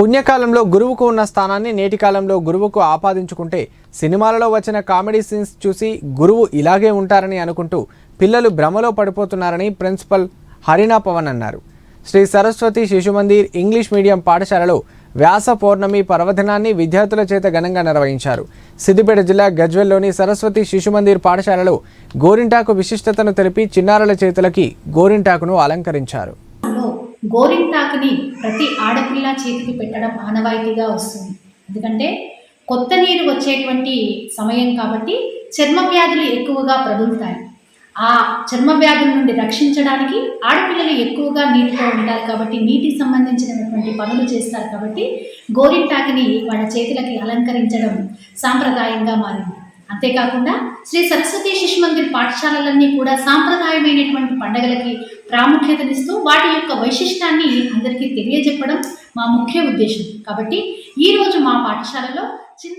పుణ్యకాలంలో గురువుకు ఉన్న స్థానాన్ని నేటి కాలంలో గురువుకు ఆపాదించుకుంటే సినిమాలలో వచ్చిన కామెడీ సీన్స్ చూసి గురువు ఇలాగే ఉంటారని అనుకుంటూ పిల్లలు భ్రమలో పడిపోతున్నారని ప్రిన్సిపల్ హరినా పవన్ అన్నారు. శ్రీ సరస్వతి శిశు మందిర్ ఇంగ్లీష్ మీడియం పాఠశాలలో వ్యాస పౌర్ణమి పర్వదినాన్ని విద్యార్థుల చేత ఘనంగా నిర్వహించారు. సిద్దిపేట జిల్లా గజ్వెల్లోని సరస్వతి శిశు మందిర్ పాఠశాలలో గోరింటాకు విశిష్టతను తెలిపి చిన్నారుల చేతులకి గోరింటాకును అలంకరించారు. గోరింటాకుని ప్రతి ఆడపిల్ల చేతికి పెట్టడం ఆనవాయితీగా వస్తుంది. ఎందుకంటే కొత్త నీరు వచ్చేటువంటి సమయం కాబట్టి చర్మ వ్యాధులు ఎక్కువగా ప్రబలుతాయి. ఆ చర్మ వ్యాధుల నుండి రక్షించడానికి ఆడపిల్లలు ఎక్కువగా నీటితో ఉంటారు కాబట్టి నీటికి సంబంధించినటువంటి పనులు చేస్తారు కాబట్టి గోరింటాకుని వాళ్ళ చేతులకి అలంకరించడం సాంప్రదాయంగా మారింది. అంతేకాకుండా శ్రీ సరస్వతి శిశు మందిర్ పాఠశాలలన్నీ కూడా సాంప్రదాయమైనటువంటి పండగలకి ప్రాముఖ్యతనిస్తూ వాటి యొక్క వైశిష్టాన్ని అందరికీ తెలియజెప్పడం మా ముఖ్య ఉద్దేశం. కాబట్టి ఈరోజు మా పాఠశాలలో చిన్న